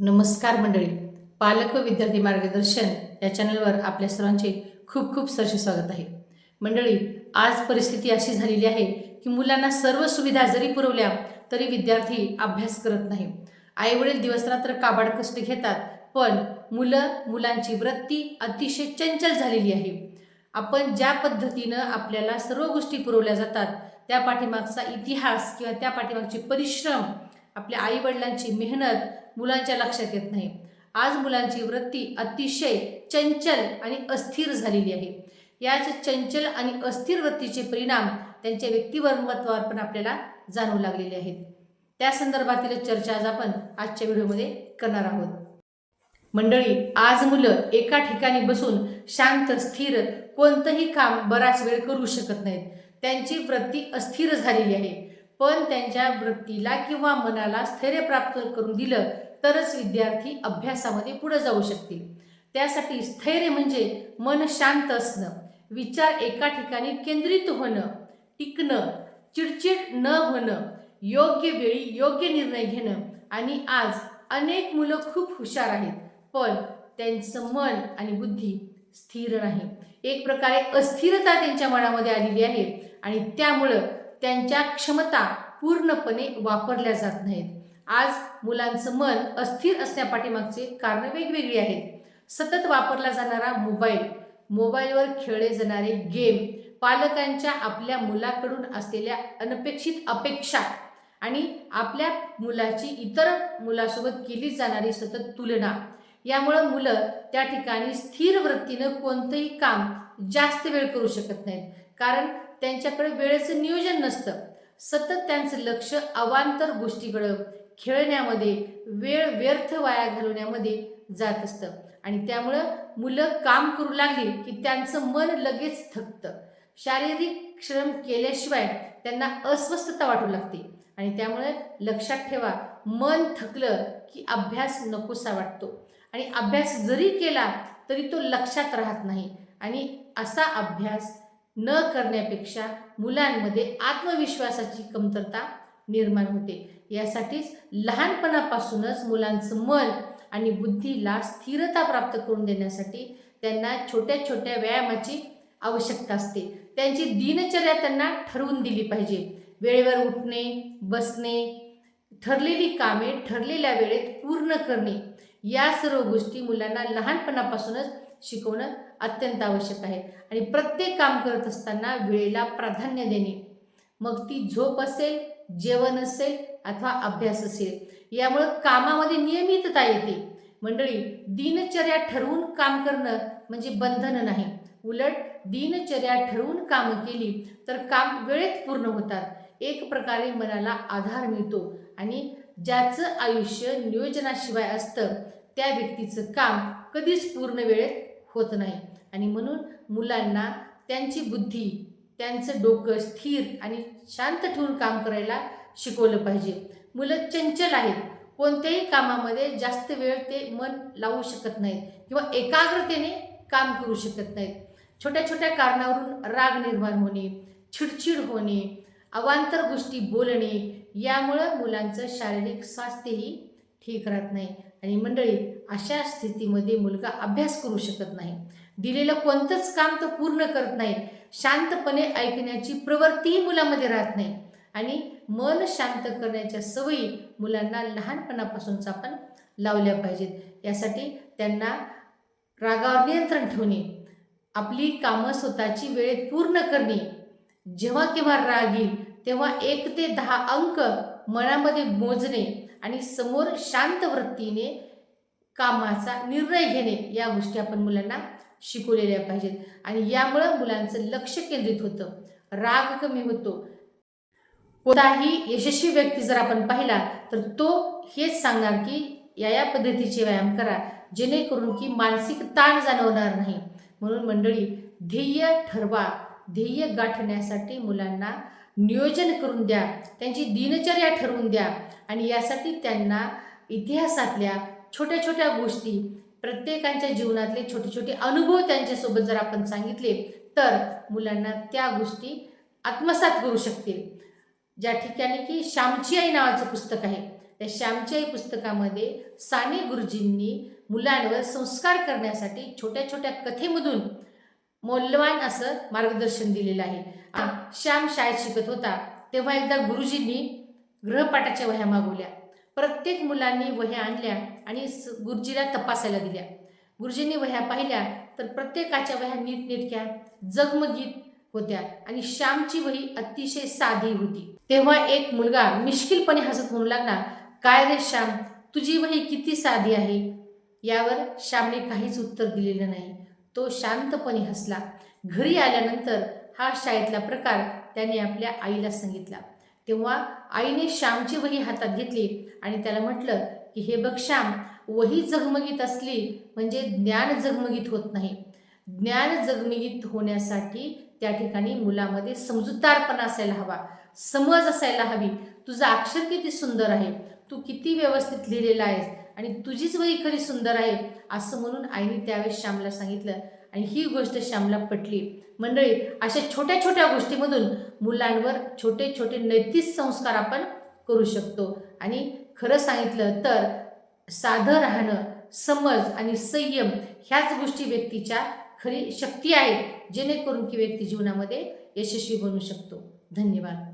नमस्कार मंडळी. पालक व विद्यार्थी मार्गदर्शन या चॅनलवर आपल्या सर्वांचे खूप खूप सरसे स्वागत आहे. मंडळी आज परिस्थिती अशी झालेली आहे की मुलांना सर्व सुविधा जरी पुरवल्या तरी विद्यार्थी अभ्यास करत नाही. आईवडील दिवसरात्र काबाड कष्ट घेतात पण मुलं मुलांची वृत्ती अतिशय चंचल झालेली आहे. आपण ज्या पद्धतीनं आपल्याला सर्व गोष्टी पुरवल्या जातात त्या पाठीमागचा इतिहास किंवा त्या पाठीमागचे परिश्रम आपल्या आईवडिलांची मेहनत मुलांच्या लक्षात येत नाही. आज मुलांची वृत्ती अतिशय चंचल आणि अस्थिर झालेली आहे. याच चंचल आणि अस्थिर वृत्तीचे परिणाम त्यांच्या व्यक्तिमत्वावर पण आपल्याला जाणवू लागलेले आहेत. त्या संदर्भातील चर्चा आज आपण आजच्या व्हिडिओमध्ये करणार आहोत. मंडळी आज मुलं एका ठिकाणी बसून शांत स्थिर कोणतंही काम बराच वेळ करू शकत नाहीत. त्यांची वृत्ती अस्थिर झालेली आहे. पण त्यांच्या वृत्तीला किंवा मनाला स्थैर्य प्राप्त करून दिलं तरच विद्यार्थी अभ्यासामध्ये पुढे जाऊ शकतील. त्यासाठी स्थैर्य म्हणजे मन शांत असणं विचार एका ठिकाणी केंद्रित होणं टिकणं चिडचिड न होणं योग्य वेळी योग्य निर्णय घेणं आणि आज अनेक मुलं खूप हुशार आहेत पण त्यांचं मन आणि बुद्धी स्थिर नाही. एक प्रकारे अस्थिरता त्यांच्या मनामध्ये आलेली आहे आणि त्यामुळं त्यांच्या क्षमता पूर्णपणे वापरल्या जात नाहीत. आज मुलांचं मन अस्थिर असण्यापाठीमागचे कारणं वेगवेगळी आहेत. सतत वापरला जाणारा मोबाईल मोबाईलवर खेळले जाणारे गेम पालकांच्या आपल्या मुलाकडून असलेल्या अनपेक्षित अपेक्षा आणि आपल्या मुलाची इतर मुलासोबत केली जाणारी सतत तुलना यामुळं मुलं त्या ठिकाणी स्थिर वृत्तीनं कोणतंही काम जास्त वेळ करू शकत नाहीत. कारण त्यांच्याकडे वेळेचं नियोजन नसतं. सतत त्यांचं लक्ष अवांतर गोष्टीकडं खेळण्यामध्ये वेळ व्यर्थ वाया घालवण्यामध्ये जात असतं. आणि त्यामुळं मुलं काम करू लागली की त्यांचं मन लगेच थकतं. शारीरिक श्रम केल्याशिवाय त्यांना अस्वस्थता वाटू लागते. आणि त्यामुळे लक्षात ठेवा मन थकलं की अभ्यास नकोसा वाटतो. आणि अभ्यास जरी केला तरी तो लक्षात राहत नाही. आणि असा अभ्यास न करण्यापेक्षा मुलांमध्ये आत्मविश्वासाची कमतरता निर्माण होते. यासाठीच लहानपणापासूनच मुलांचं मन आणि बुद्धीला स्थिरता प्राप्त करून देण्यासाठी त्यांना छोट्या छोट्या व्यायामाची आवश्यकता असते. त्यांची दिनचर्या त्यांना ठरवून दिली पाहिजे. वेळेवर उठणे बसणे ठरलेली कामे ठरलेल्या वेळेत पूर्ण करणे या सर्व गोष्टी मुलांना लहानपणापासूनच शिकवणं अत्यंत आवश्यक आहे. आणि प्रत्येक काम करत असताना वेळेला प्राधान्य देणे. मग ती झोप असेल जेवण असेल अथवा अभ्यास असेल यामुळं कामामध्ये नियमितता येते. मंडळी दिनचर्या ठरवून काम करणं म्हणजे बंधन नाही. उलट दिनचर्या ठरवून कामं केली तर काम वेळेत पूर्ण होतात. एक प्रकारे मनाला आधार मिळतो आणि ज्याचं आयुष्य नियोजनाशिवाय असतं त्या व्यक्तीचं काम कधीच पूर्ण वेळेत होत नाही. आणि म्हणून मुलांना त्यांची बुद्धी त्यांचं डोकं स्थिर आणि शांत ठेवून काम करायला शिकवलं पाहिजे. मुलं चंचल आहेत. कोणत्याही कामामध्ये जास्त वेळ ते मन लावू शकत नाहीत किंवा एकाग्रतेने काम करू शकत नाहीत. छोट्या छोट्या कारणावरून राग निर्माण होणे चिडचिड होणे अवांतर गोष्टी बोलणे यामुळं मुलांचं शारीरिक स्वास्थ्यही ठीक राहत नाही. आणि मंडळी अशा स्थितीमध्ये मुलगा अभ्यास करू शकत नाही. दिलेलं कोणतंच काम तो पूर्ण करत नाही. शांतपणे ऐकण्याची प्रवृत्तीही मुलामध्ये राहत नाही. आणि मन शांत करण्याच्या सवयी मुलांना लहानपणापासूनच आपण लावल्या पाहिजेत. यासाठी त्यांना रागावर नियंत्रण ठेवणे आपली कामं स्वतःची वेळेत पूर्ण करणे. जेव्हा केव्हा राग येईल तेव्हा एक ते दहा अंक मनामध्ये मोजणे आणि समोर शांत वृत्तीने कामाचा निर्णय घेणे या गोष्टी आपण मुलांना शिकवलेल्या पाहिजेत. आणि यामुळं मुलांचं लक्ष केंद्रित होतं. राग कमी होतो. कोणताही यशस्वी व्यक्ती जर आपण पाहिला तर तो हेच सांगणार की या या पद्धतीचे व्यायाम करा जेणेकरून की मानसिक ताण जाणवणार नाही. म्हणून मंडळी ध्येय ठरवा. ध्येय गाठण्यासाठी मुलांना नियोजन करून द्या त्यांची दिनचर्या ठरवून द्या आणि यासाठी त्यांना इतिहासातल्या छोट्या छोट्या गोष्टी प्रत्येकांच्या जीवनातले छोटे छोटे अनुभव त्यांच्यासोबत जर आपण सांगितले तर मुलांना त्या गोष्टी आत्मसात करू शकतील. ज्या ठिकाणी की श्यामची आई नावाचं पुस्तक आहे त्या श्यामची आई पुस्तकामध्ये साने गुरुजींनी मुलांवर संस्कार करण्यासाठी छोट्या छोट्या कथेमधून मौल्यवान असं मार्गदर्शन दिलेलं आहे. आ, श्याम शाळेत शिकत होता तेव्हा एकदा गुरुजींनी ग्रहपाठाच्या वह्या मागवल्या. प्रत्येक मुलांनी वह्या आणल्या आणि स- गुरुजीला तपासायला दिल्या. गुरुजींनी वह्या पाहिल्या तर प्रत्येकाच्या वह्या नीटनेटक्या जगमगीत होत्या आणि श्यामची वही अतिशय साधी होती. तेव्हा एक मुलगा मिश्किलपणे हसत म्हणू लागला काय रे श्याम तुझी वही किती साधी आहे? यावर श्यामने काहीच उत्तर दिलेलं नाही. तो शांतपणे हसला. घरी आल्यानंतर हा शाळेतला प्रकार त्याने आपल्या आईला सांगितला. तेव्हा आईने श्यामची वही हातात घेतली आणि त्याला म्हटलं की हे बघ श्याम वही जगमगीत असली म्हणजे ज्ञान जगमगीत होत नाही. ज्ञान जगमगीत होण्यासाठी त्या ठिकाणी मुलामध्ये समजूतदारपणा असायला हवा. समज असायला हवी. तुझं अक्षर किती सुंदर आहे. तू किती व्यवस्थित लिहिलेलं आहेस. आणि तुझीच वही खरी सुंदर आहे असं म्हणून आईने त्यावेळेस श्यामला सांगितलं. आणि ही गोष्ट श्यामला पटली. मंडळी अशा छोट्या छोट्या गोष्टीमधून मुलांवर छोटे छोटे नैतिक संस्कार आपण करू शकतो. आणि खरं सांगितलं तर साधं राहणं समज आणि संयम ह्याच गोष्टी व्यक्तीच्या खरी शक्ती आहे जेणेकरून की व्यक्ती जीवनामध्ये यशस्वी बनू शकतो. धन्यवाद.